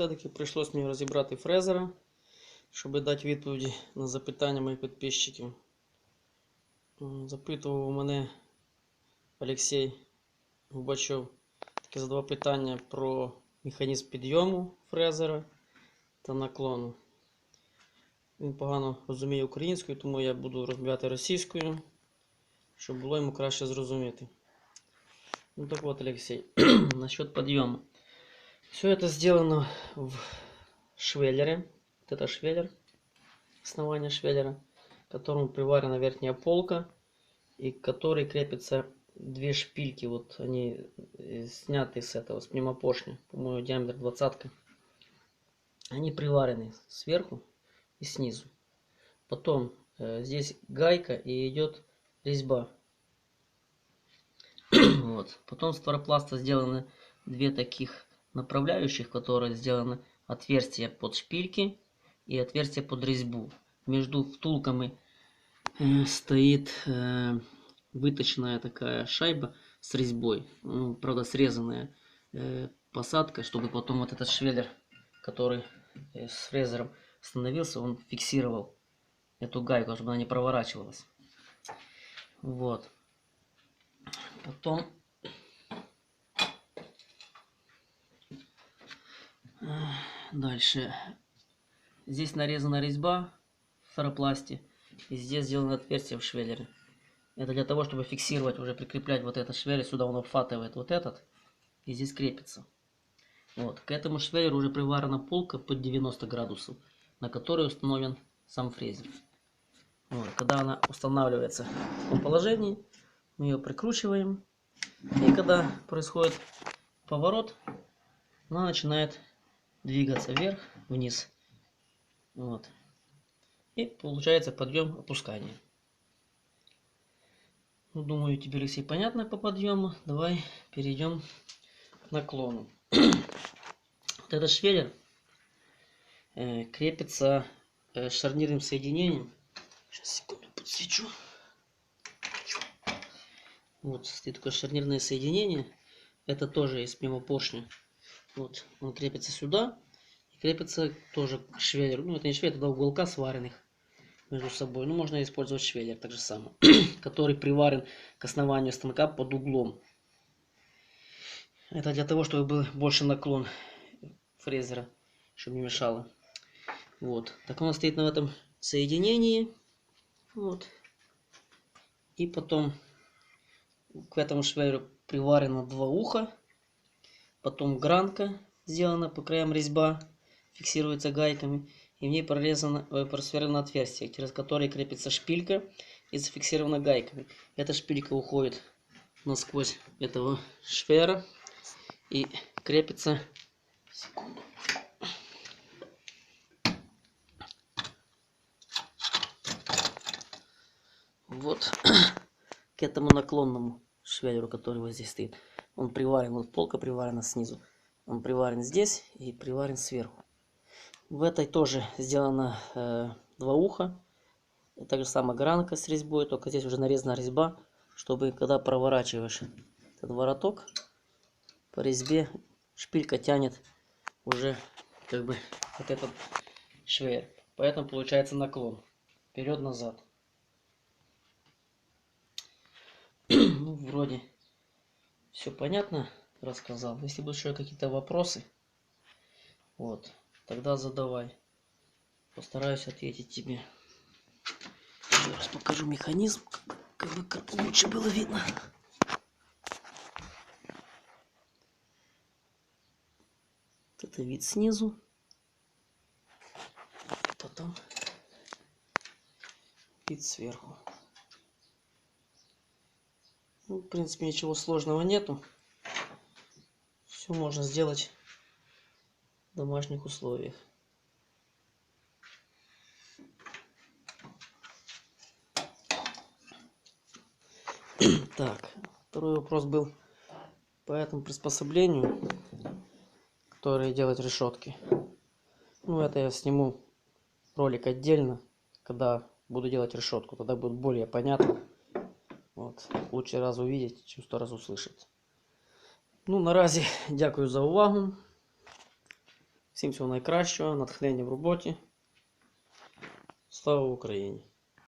все-таки прийшлось мені розібрати фрезера, щоб дати відповіді на запитання моїх підписчиків. Запитував мене Олексій Губачов таке задавав питання про механізм підйому фрезера та наклону. Він погано розуміє українською, тому я буду розмовляти російською, щоб було йому краще зрозуміти. Ну так вот, Алексей, насчет подъема. Все это сделано в швеллере. Вот это швеллер, основание швеллера, к которому приварена верхняя полка и к которой крепятся две шпильки. Вот они э, сняты с этого, с пневмопоршня, по-моему, диаметр двадцатка. Они приварены сверху и снизу. Потом э, здесь гайка и идет резьба. вот. Потом с сделаны две таких направляющих, в которые сделаны отверстия под шпильки и отверстия под резьбу. Между втулками э, стоит э, выточенная такая шайба с резьбой, ну, правда срезанная э, посадка, чтобы потом вот этот швеллер, который с фрезером становился, он фиксировал эту гайку, чтобы она не проворачивалась. Вот. Потом дальше. Здесь нарезана резьба в фаропласте. И здесь сделано отверстие в швеллере. Это для того, чтобы фиксировать, уже прикреплять вот этот швеллер. Сюда он обхватывает вот этот. И здесь крепится. Вот. К этому швеллеру уже приварена полка под 90 градусов, на которой установлен сам фрезер. Вот. Когда она устанавливается в таком положении, мы ее прикручиваем. И когда происходит поворот, она начинает двигаться вверх, вниз. Вот. И получается подъем, опускание. Ну, думаю, тебе, Алексей, понятно по подъему. Давай перейдем к наклону. вот этот швеллер э, крепится э, шарнирным соединением. Сейчас, секунду, подсвечу. Вот, стоит такое шарнирное соединение. Это тоже из пневмопоршня. Вот, он крепится сюда. И крепится тоже к швеллеру. Ну, это не швеллер, это уголка сваренных между собой. Ну, можно использовать швеллер, так же самое. который приварен к основанию станка под углом. Это для того, чтобы был больше наклон фрезера, чтобы не мешало. Вот. Так он стоит на этом соединении. Вот. И потом к этому швеллеру приварено два уха. Потом гранка сделана по краям резьба. Фиксируется гайками. И в ней прорезано, э, просверлено отверстие, через которое крепится шпилька и зафиксирована гайками. Эта шпилька уходит насквозь этого швера и крепится секунду, вот к этому наклонному швеллеру, который вот здесь стоит. Он приварен, вот полка приварена снизу. Он приварен здесь и приварен сверху. В этой тоже сделано э, два уха. Так же самая гранка с резьбой, только здесь уже нарезана резьба, чтобы когда проворачиваешь этот вороток по резьбе, шпилька тянет уже как бы вот этот швеллер. Поэтому получается наклон вперед-назад. ну, вроде все понятно рассказал. Если будут еще какие-то вопросы, вот, тогда задавай. Постараюсь ответить тебе. Еще раз покажу механизм, как бы как лучше было видно. Вот это вид снизу. Потом вид сверху. Ну, в принципе, ничего сложного нету. Все можно сделать в домашних условиях. Так, второй вопрос был по этому приспособлению, которое делает решетки. Ну, это я сниму ролик отдельно, когда буду делать решетку. Тогда будет более понятно. Лучше раз увидеть, чем сто раз услышать. Ну, наразі дякую за увагу. Всім всього найкращого, натхнення в роботі. Слава Україні!